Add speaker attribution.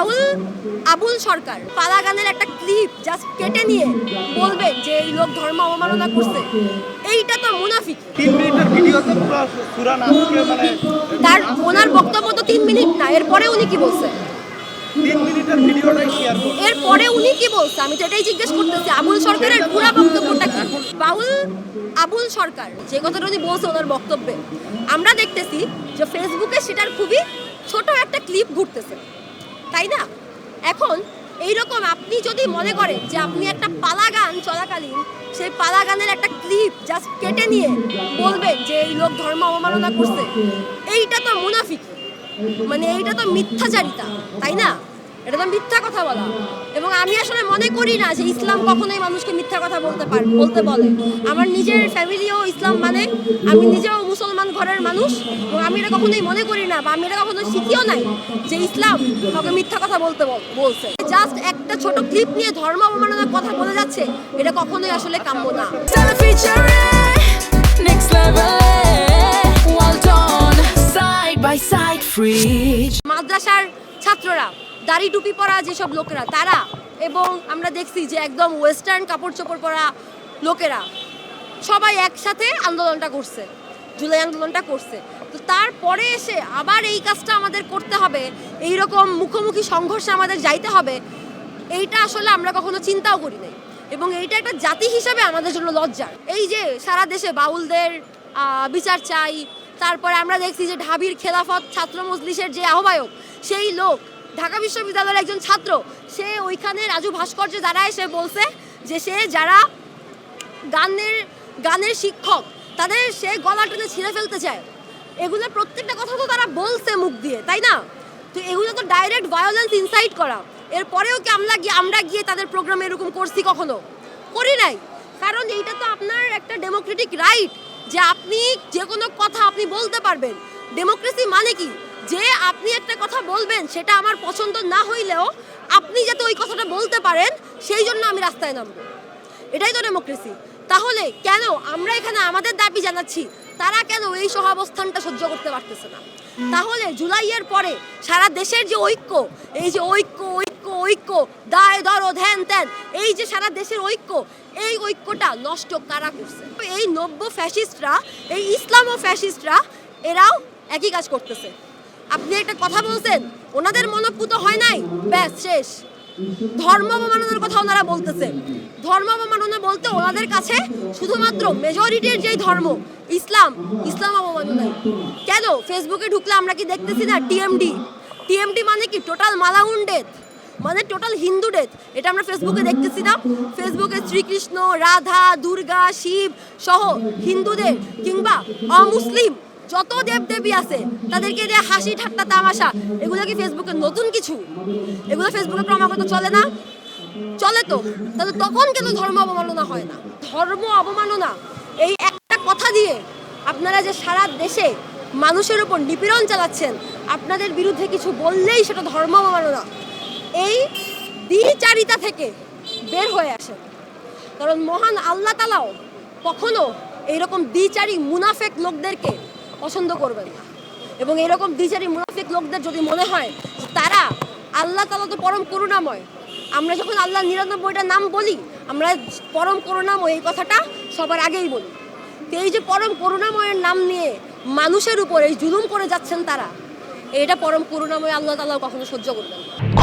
Speaker 1: বাউল আবুল সরকার। পালা গানের একটা ক্লিপ জাস্ট কেটে নিয়ে বলবেন যে এই লোক ধর্ম অবমাননা করছে। এইটা তো মুনাফিক।
Speaker 2: তিন মিনিটের ভিডিওতে পুরো সুরা নাচকে মানে
Speaker 1: তার ওনার বক্তব্য তো তিন মিনিট না এরপরে উনি কি বলছে? এরপরে উনি কি বলছে? আমি তো এটাই জিজ্ঞেস করতেছি আবুল সরকারের পুরো বক্তব্যটা কি? বাউল আবুল সরকার যে কথাটা উনি বলছে ওনার বক্তব্যে আমরা দেখতেছি যে ফেসবুকে সেটার খুবই ছোট একটা ক্লিপ ঘুরতেছে। তাই না? এখন এই রকম আপনি যদি মনে করেন যে আপনি একটা পালা গান চলাকালীন, সেই পালা গানের একটা ক্লিপ জাস্ট কেটে নিয়ে বলবেন যে এই লোক ধর্ম অবমাননা করছে, এইটা তো মুনাফিক। মানে এইটা তো মিথ্যাচারিতা, তাই না? এটা তো মিথ্যা কথা বলা। এবং আমি আসলে মনে করি না যে ইসলাম কখনোই মানুষকে মিথ্যা কথা বলতে পারে বলতে বলে। আমার নিজের ফ্যামিলিও ইসলাম মানে আমি নিজেও মুসলমান ঘরের মানুষ এবং আমি এটা কখনোই মনে করি না বা আমি এটা কখনো শিখিও নাই যে ইসলাম কাউকে মিথ্যা কথা বলতে বলছে। জাস্ট একটা ছোট ক্লিপ নিয়ে ধর্ম অবমাননার কথা বলে যাচ্ছে এটা কখনোই আসলে কাম্য না. মাদ্রাসার ছাত্ররা, দাড়ি টুপি পরা যেসব লোকেরা, তারা এবং আমরা দেখছি যে একদম ওয়েস্টার্ন কাপড় চোপড় পরা লোকেরা সবাই একসাথে আন্দোলনটা করছে, জুলাই আন্দোলনটা করছে। তো তারপরে এসে আবার এই কাজটা আমাদের করতে হবে এই রকম মুখোমুখি সংঘর্ষে আমাদের যাইতে হবে, এইটা আসলে আমরা কখনো চিন্তাও করি নাই। এবং এইটা একটা জাতি হিসাবে আমাদের জন্য লজ্জার। এই যে সারা দেশে বাউলদের বিচার চাই তারপরে আমরা দেখছি যে ঢাবির খেলাফত ছাত্র মজলিসের যে আহ্বায়ক, সেই লোক ঢাকা বিশ্ববিদ্যালয়ের একজন ছাত্র, সে ওইখানে রাজু ভাস্কর্য দাঁড়ায় সে বলছে যে সে যারা গানের গানের শিক্ষক, তাদের সে গলা ছিঁড়ে ফেলতে চায়। এগুলো প্রত্যেকটা কথা তো তারা বলছে মুখ দিয়ে, তাই না? তো এগুলো তো ডাইরেক্ট ভায়োলেন্স ইনসাইট করা। এরপরেও কি আমরা গিয়ে আমরা গিয়ে তাদের প্রোগ্রামে এরকম করছি কখনো? করি নাই। কারণ এইটা তো আপনার একটা ডেমোক্রেটিক রাইট যে আপনি যে কোনো কথা আপনি বলতে পারবেন। ডেমোক্রেসি মানে কি? যে আপনি একটা কথা বলবেন, সেটা আমার পছন্দ না হইলেও আপনি যাতে ওই কথাটা বলতে পারেন, সেই জন্য আমি রাস্তায় নামবো। এটাই তো ডেমোক্রেসি তাহলে কেন আমরা এখানে আমাদের দাবি জানাচ্ছি, তারা কেন এই সহাবস্থানটা সহ্য করতে পারতেছে না? তাহলে জুলাইয়ের পরে সারা দেশের যে ঐক্য, এই যে ঐক্য ঐক্য, দায় দরদ ধ্যান, ত্যান। এই যে সারা দেশের ঐক্য, এই ঐক্যটা নষ্ট কারা করছে? এই নব্য ফ্যাসিস্টরা, এই ইসলাম ও ফ্যাসিস্টরা, এরাও একই কাজ করতেছে। আপনি একটা কথা বলছেন, ওনাদের মনোপুত হয় নাই? ব্যাস, শেষ। ধর্ম অবমাননার কথা ওনারা বলতেছে। ধর্ম অবমাননা বলতে ওনাদের কাছে শুধুমাত্র মেজরিটির যেই ধর্ম, ইসলাম ইসলাম অবমাননাই। কেন? ফেসবুকে ঢুকলে আমরা কি দেখতেছি না? টিএমডি টিএমডি মানে কি? টোটাল মালাউন মানে টোটাল হিন্দু ডেথ এটা আমরা ফেসবুকে দেখতেছি না ফেসবুকে শ্রীকৃষ্ণ, রাধা, দুর্গা, শিব সহ হিন্দুদের কিংবা অমুসলিম যত দেবদেবী আছে, তাদেরকে দিয়ে হাসি ঠাট্টা তামাশা, এগুলো কি ফেসবুকে নতুন কিছু? এগুলো ফেসবুকে ক্রমাগত চলে না? চলে তো, তাহলে তখন কেন ধর্ম অবমাননা হয় না? ধর্ম অবমাননা, এই একটা কথা দিয়ে আপনারা যে সারা দেশে মানুষের উপর নিপীড়ন চালাচ্ছেন, আপনাদের বিরুদ্ধে কিছু বললেই সেটা ধর্ম অবমাননা। এই দ্বিচারিতা থেকে বের হয়ে আসে। কারণ মহান আল্লাহ তালাও কখনো এইরকম দ্বিচারী মুনাফেক লোকদেরকে পছন্দ করবেন না। এবং এরকম দ্বিচারী মুনাফিক লোকদের যদি মনে হয় তারা আল্লাহ তালা তো পরম করুণাময়, আমরা যখন আল্লাহ নিরানব্বইটা নাম বলি, আমরা পরম করুণাময় এই কথাটা সবার আগেই বলি। তো এই যে পরম করুণাময়ের নাম নিয়ে মানুষের উপরে জুলুম করে যাচ্ছেন তারা, এটা পরম করুণাময় আল্লাহ তালাও কখনো সহ্য করবেন না।